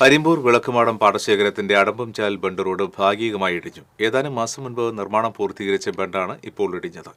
അരിമ്പൂർ വിളക്കുമാടം പാടശേഖരത്തിന്റെ അടമ്പംചാൽ ബണ്ട് റോഡ് ഭാഗികമായി ഇടിഞ്ഞു. ഏതാനും മാസം മുൻപ് നിർമ്മാണം പൂർത്തീകരിച്ച ബണ്ടാണ് ഇപ്പോൾ ഇടിഞ്ഞത്.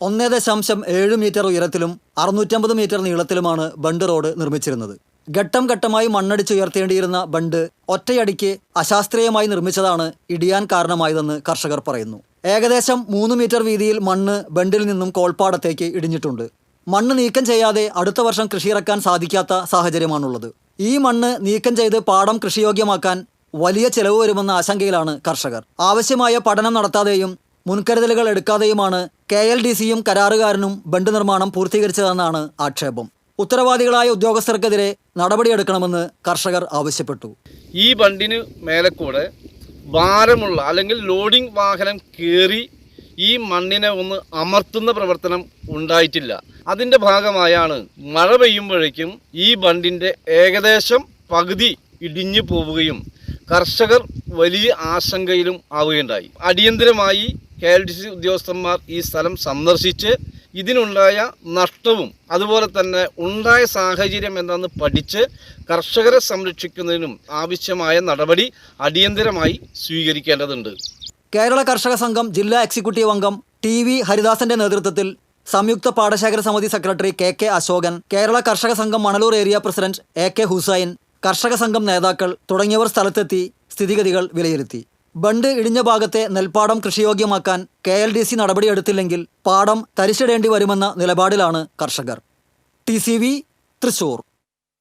ഒന്നേ ദശാംശം ഏഴ് മീറ്റർ ഉയരത്തിലും അറുന്നൂറ്റമ്പത് മീറ്റർ നീളത്തിലുമാണ് ബണ്ട് റോഡ് നിർമ്മിച്ചിരുന്നത്. ഘട്ടം ഘട്ടമായി മണ്ണടിച്ച് മണ്ണടിച്ചുയർത്തേണ്ടിയിരുന്ന ബണ്ട് ഒറ്റയടിക്ക് അശാസ്ത്രീയമായി നിർമ്മിച്ചതാണ് ഇടിയാൻ കാരണമായതെന്ന് കർഷകർ പറയുന്നു. ഏകദേശം മൂന്ന് മീറ്റർ വീതിയിൽ മണ്ണ് ബണ്ടിൽ നിന്നും കോൾപ്പാടത്തേക്ക് ഇടിഞ്ഞിട്ടുണ്ട്. മണ്ണ് നീക്കം ചെയ്യാതെ അടുത്ത വർഷം കൃഷിയിറക്കാൻ സാധിക്കാത്ത സാഹചര്യമാണുള്ളത്. ഈ മണ്ണ് നീക്കം ചെയ്ത് പാടം കൃഷിയോഗ്യമാക്കാൻ വലിയ ചെലവ് വരുമെന്ന ആശങ്കയിലാണ് കർഷകർ. ആവശ്യമായ പഠനം നടത്താതെയും മുൻകരുതലുകൾ എടുക്കാതെയുമാണ് കെ എൽ ഡി സിയും കരാറുകാരനും ബണ്ട് നിർമ്മാണം പൂർത്തീകരിച്ചതെന്നാണ് ആക്ഷേപം. ഉത്തരവാദികളായ ഉദ്യോഗസ്ഥർക്കെതിരെ നടപടിയെടുക്കണമെന്ന് കർഷകർ ആവശ്യപ്പെട്ടു. ഈ ബണ്ടിന് മേലെ കൂടെ ഭാരമുള്ള അല്ലെങ്കിൽ ലോഡിംഗ് വാഹനം കയറി ഈ മണ്ണിനെ ഒന്ന് അമർത്തുന്ന പ്രവർത്തനം ഉണ്ടായിട്ടില്ല. അതിന്റെ ഭാഗമായാണ് മഴ പെയ്യുമ്പോഴേക്കും ഈ ബണ്ടിന്റെ ഏകദേശം പകുതി ഇടിഞ്ഞു പോവുകയും കർഷകർ വലിയ ആശങ്കയിലും ആവുകയുണ്ടായി. അടിയന്തരമായി കെ എൽ ഡി സി ഉദ്യോഗസ്ഥന്മാർ ഈ സ്ഥലം സന്ദർശിച്ച് ഇതിനുണ്ടായ നഷ്ടവും അതുപോലെ തന്നെ ഉണ്ടായ സാഹചര്യം എന്താന്ന് പഠിച്ച് കർഷകരെ സംരക്ഷിക്കുന്നതിനും ആവശ്യമായ നടപടി അടിയന്തരമായി സ്വീകരിക്കേണ്ടതുണ്ട്. കേരള കർഷക സംഘം ജില്ലാ എക്സിക്യൂട്ടീവ് അംഗം ടി വി ഹരിദാസന്റെ നേതൃത്വത്തിൽ സംയുക്ത പാടശേഖര സമിതി secretary K K Ashokan Kerala Karshaka Sangham Manalur area president A K Hussain Karshaka Sangham നേതാക്കൾ തുടങ്ങിയവർ സ്ഥലത്തെത്തി സ്ഥിതിഗതികൾ വിലയിരുത്തി. ബണ്ട് ഇടിഞ്ഞ ഭാഗത്തെ നെൽപ്പാടം കൃഷിയോഗ്യമാക്കാൻ കെ എൽ ഡി സി നടപടിയെടുത്തില്ലെങ്കിൽ പാടം തരിച്ചിടേണ്ടി വരുമെന്ന നിലപാടിലാണ് കർഷകർ. T C V Thrissur.